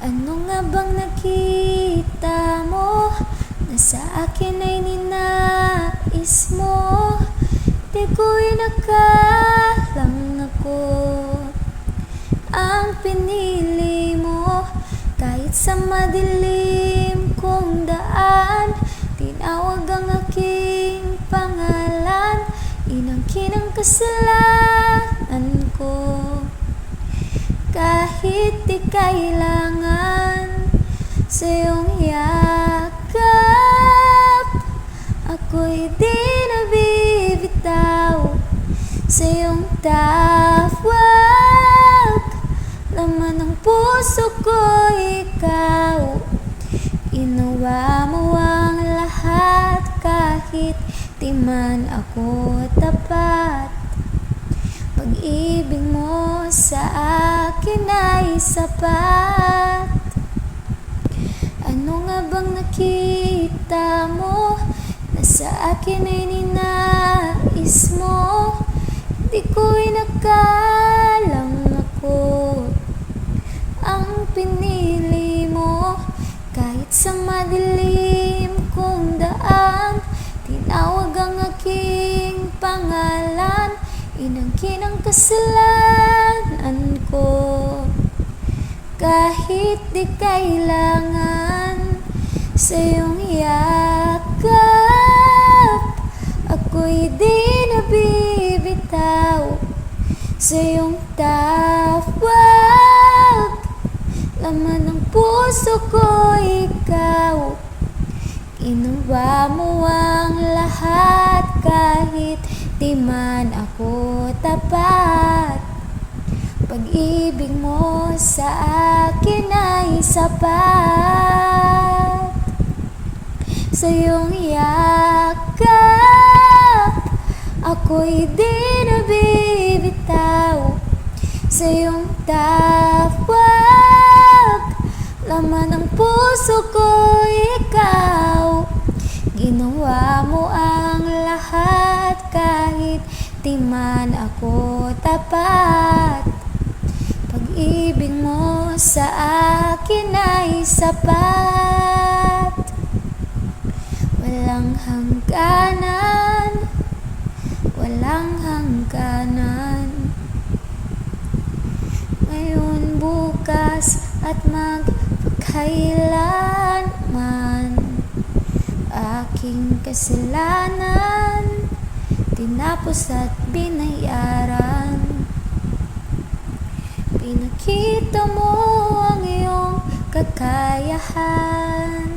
Ano nga bang nakita mo? Na sa akin ay ninais mo? Di ko'y nakalang ako. Ang pinili mo Kahit sa madilim kong daan Tinawag ang aking pangalan. Inangkin ang kasalanan ko kahit di kailangan sa iyong yakap Ako'y di nabibitaw sa iyong tawag. Laman ng puso ko ikaw Inawa mo ang lahat kahit di man ako tapat. Pag-ibig mo sa akin ay sapat. Ano nga bang nakita mo Na sa akin ay ninais mo? Di ko'y nakalang ako. Ang pinili mo Kahit sa madilim kong daan Tinawag ang aking pangalan. Inangkin ang kasalanan Kahit di kailangan sa iyong yakap Ako'y di nabibitaw sa iyong tawag. Laman ng puso ko ikaw. Ginawa mo ang lahat kahit di man ako tapat Pag-ibig mo sa akin ay sapat. Sa iyong yakap Ako'y di nabibitaw Sa iyong tawag Laman ng puso ko ikaw. Ginawa mo ang lahat kahit di man ako tapat Pag-ibig mo sa akin ay sapat. Walang hangganan. Walang hangganan. Ngayon, bukas at magpakailanman Aking kasalanan Tinapos at binayaran Pinakita mo ang iyong kakayahan